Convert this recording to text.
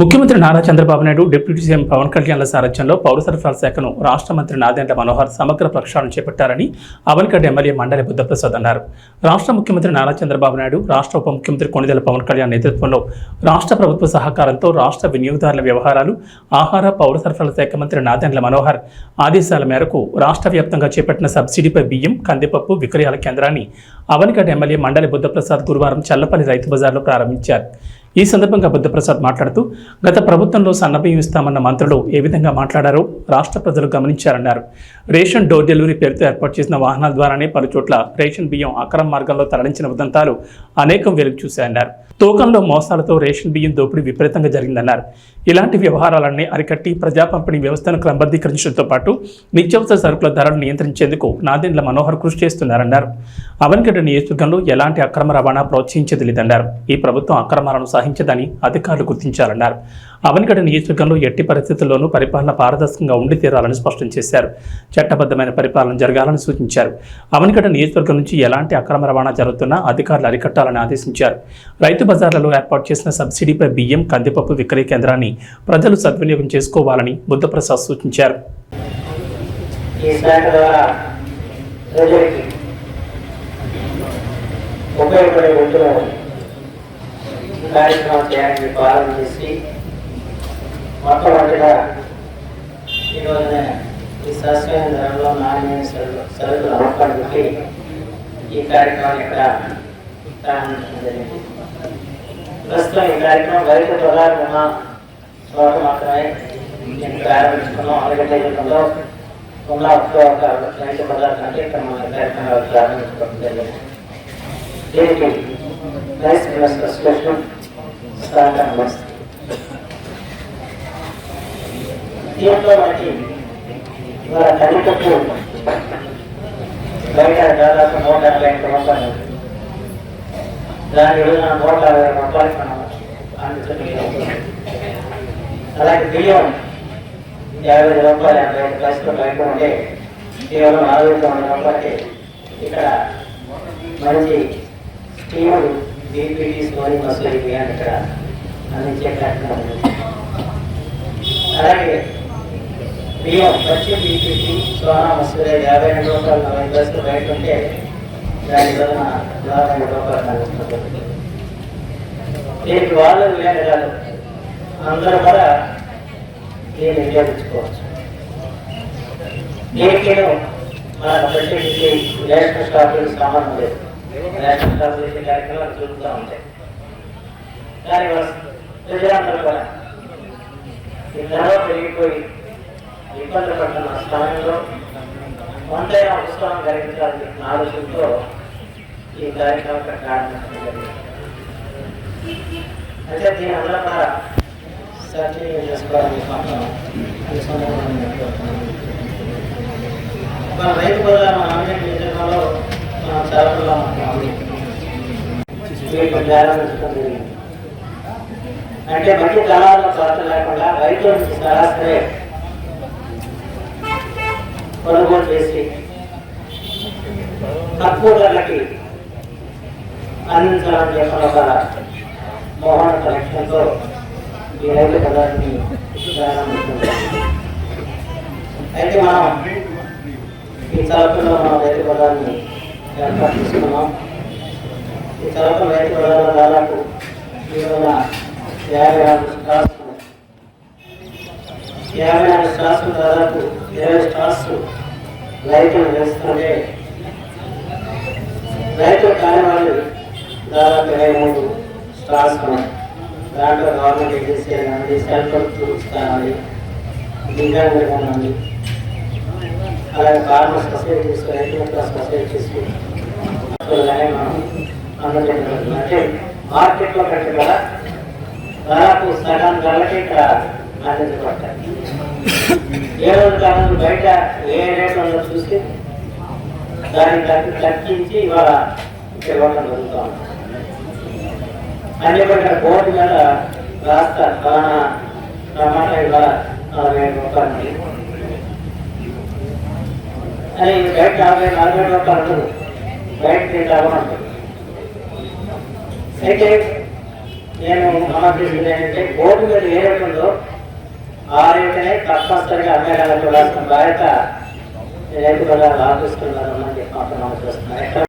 ముఖ్యమంత్రి Nara Chandrababu Naidu deputy CM Pawan కళ్యాణ్ల సారథ్యంలో పౌర సరఫరాల శాఖను రాష్ట్ర మంత్రి నాదెండ్ల మనోహర్ సమగ్ర ప్రక్షాళన చేపట్టారని అవనిగడ్డ ఎమ్మెల్యే మండలి బుద్ధప్రసాద్ అన్నారు. రాష్ట్ర ముఖ్యమంత్రి నారా చంద్రబాబు నాయుడు రాష్ట్ర ఉప ముఖ్యమంత్రి కొణిదెల పవన్ కళ్యాణ్ నేతృత్వంలో రాష్ట్ర ప్రభుత్వ సహకారంతో రాష్ట్ర వినియోగదారుల వ్యవహారాలు ఆహార పౌర సరఫరాల శాఖ మంత్రి నాదెండ్ల మనోహర్ ఆదేశాల మేరకు రాష్ట్ర వ్యాప్తంగా చేపట్టిన సబ్సిడీపై బియ్యం కందిపప్పు విక్రయాల కేంద్రాన్ని అవనిగడ్డ ఎమ్మెల్యే మండలి బుద్ధప్రసాద్ గురువారం చల్లపల్లి రైతు బజార్లో ప్రారంభించారు. ఈ సందర్భంగా బుద్ధప్రసాద్ మాట్లాడుతూ గత ప్రభుత్వంలో సన్నబియ్యం ఇస్తామన్న మంత్రులు ఏ విధంగా మాట్లాడారో రాష్ట్ర ప్రజలు గమనించారన్నారు. రేషన్ డోర్ డెలివరీ పేరుతో ఏర్పాటు చేసిన వాహనాల ద్వారానే పలు చోట్ల రేషన్ బియ్యం అక్రమ మార్గంలో తరలించిన ఉదంతాలు అనేకం వెలుగు చూశాయన్నారు. తూకంలో మోసాలతో రేషన్ బియ్యం దోపిడీ విపరీతంగా జరిగిందన్నారు. ఇలాంటి వ్యవహారాలన్నీ అరికట్టి ప్రజా పంపిణీ వ్యవస్థను క్రమబద్ధీకరించడంతో పాటు నిత్యావసర సరుకుల ధరలు నియంత్రించేందుకు నాదెండ్ల మనోహర్ కృషి చేస్తున్నారన్నారు. అవన్గడ్డ నియోజకవర్గంలో ఎలాంటి అక్రమ రవాణా ప్రోత్సహించేది లేదన్నారు. ఈ ప్రభుత్వం అక్రమాలను సహించదని అధికారులు గుర్తించారన్నారు అవనిగడ నియోజకవర్గంలో ఎట్టి పరిస్థితుల్లోనూ పరిపాలన పారదర్శకంగా ఉండి తీరాలని స్పష్టం చేశారు. చట్టబద్ధమైన పరిపాలన జరగాలని సూచించారు. అవనిగడ నియోజకవర్గం నుంచి ఎలాంటి అక్రమ రవాణా జరుగుతున్నా అధికారులు అరికట్టాలని ఆదేశించారు. రైతు బజార్లలో ఏర్పాటు చేసిన సబ్సిడీపై బియ్యం కందిపప్పు విక్రయ కేంద్రాన్ని ప్రజలు సద్వినియోగం చేసుకోవాలని బుద్ధప్రసాద్ సూచించారు. ఈ శాఖ ద్వారా ప్రజలకి ఉపయోగపడే వ్యక్తులు కార్యక్రమం చేయడానికి మొట్టమొదటిగా ఈ రోజున ఈ శాస్త్రీయ ధరలో నాణ్యమైన సరుకులు సరుకులు అమ్మకానికి ఈ కార్యక్రమాన్ని ఇక్కడ ప్రారంభించడం జరిగింది. ప్రస్తుతం ఈ కార్యక్రమం రైతు ప్రధాన ఉన్న చోట మాత్రమే. నేను ప్రారంభించుకున్నాం అరగంట యుగంలో ఉన్న ఒక రైతు పదార్థం అంటే ఇక్కడ మన కార్యక్రమాలు ప్రారంభించుకోవడం జరిగింది. దీనికి రైస్ మినిస్టర్ అసోసియేషన్ సహకారం వస్తుంది దీంట్లో ఇవాళ కందిపప్పు బయట దాదాపు నూట యాభై ఐదు రూపాయలు ఉంది. దాని విలువ నూట అరవై రూపాయలు మనం అందుతుంది అలాగే బియ్యం యాభై ఐదు రూపాయలు ఎనభై ఐదు పైసలు బయట ఉంటే కేవలం అరవై తొమ్మిది రూపాయలకి ఇక్కడ మంచి స్కీములు బీపీటీ స్కోరింగ్ మసూరి బియ్యాన్ని ఇక్కడ అందించే కార్యక్రమం అలాగే బియ్యం వచ్చి బీపీటీ సోనా మసూరి యాభై రెండు రూపాయలు నలభై పైసలు బయట ఉంటే దాని వలన నలభై రెండు రూపాయలు దీనికి వాళ్ళు లేని కాదు అందరూ కూడా దీన్ని వినియోగించుకోవచ్చు. దీనికి మన ప్రత్యేకించి రేషన్ స్టాఫ్లకు సంబంధం లేదు. రేషన్ స్టాఫ్ చేసే కార్యక్రమాలు జరుగుతూ ఉంటాయి. కానీ ప్రజలందరూ కూడా ఈ ధర పెరిగిపోయి ఇబ్బంది పడుతున్న సమయంలో వంతైన ఉత్సాహం కలిగించాలని ఆలోచనతో ఈ కార్యక్రమం ఇక్కడ ప్రారంభించడం జరిగింది. అయితే దీని వల్ల కూడా సద్వినియోగం చేసుకోవాలని మన రైతు కూడా మన ఆన్లైన్ నియోజకవర్గంలో మనం చాలా జరిగింది అంటే మంచి దళాల కొరత లేకుండా రైతుల నుంచి సరాసరి కొనుగోలు చేసి తక్కువ ధరలకి అందించాలని చెప్పిన ఒక మోహన కలెక్షన్తో ఈ రైతు పదాన్ని ప్రారంభించారు అయితే మనం ఈ తలపులో మనం రైతు పదాన్ని ఏర్పాటు చేసుకున్నాం. ఈ తలపు రైతు పదాల దాదాపు ఈరోజు యాభై ఆరు యాభై నాలుగు స్టార్స్ దాదాపు ఇరవై స్టార్స్ రైతులు వేస్తుంటే రైతులు కాని వాళ్ళు దాదాపు ఇరవై మూడు స్టార్స్ ఉన్నాయి దాంట్లో గవర్నమెంట్ ఏజెన్సీ కానివ్వండి సెల్ఫ్ హెల్ప్ గ్రూప్స్ కానివ్వండి అలాగే ఫార్మర్ సొసైటీస్ రైతుల సొసైటీస్ అంటే మార్కెట్లో కంటే కదా దాదాపు సగం ధరలకి ఇక్కడ అందించబడతాయి ఏ రోజు కాలం బయట ఏ రేట్ ఉందో చూసి దాన్ని తగ్గి తగ్గించి ఇవాళ ఇక్కడ ఇవ్వడం జరుగుతూ ఉంది అన్ని బోర్డు మీద రాస్తారు ఫలానా టమాటా ఇవాళ నలభై ఐదు రూపాయలు అని బయట నలభై నలభై రూపాయలు ఉంటుంది బయట తింటామని ఉంటుంది అయితే నేను సమర్థిస్తుంది ఏంటంటే బోర్డు మీద ఏ రేటు ఉందో తప్పనిసరిగా అమ్మేలా చూడాల్సిన బాధ్యత రైతు బజార్ ఆఫీసుకున్నారని చెప్పి మాత్రం మనం చూస్తున్నాం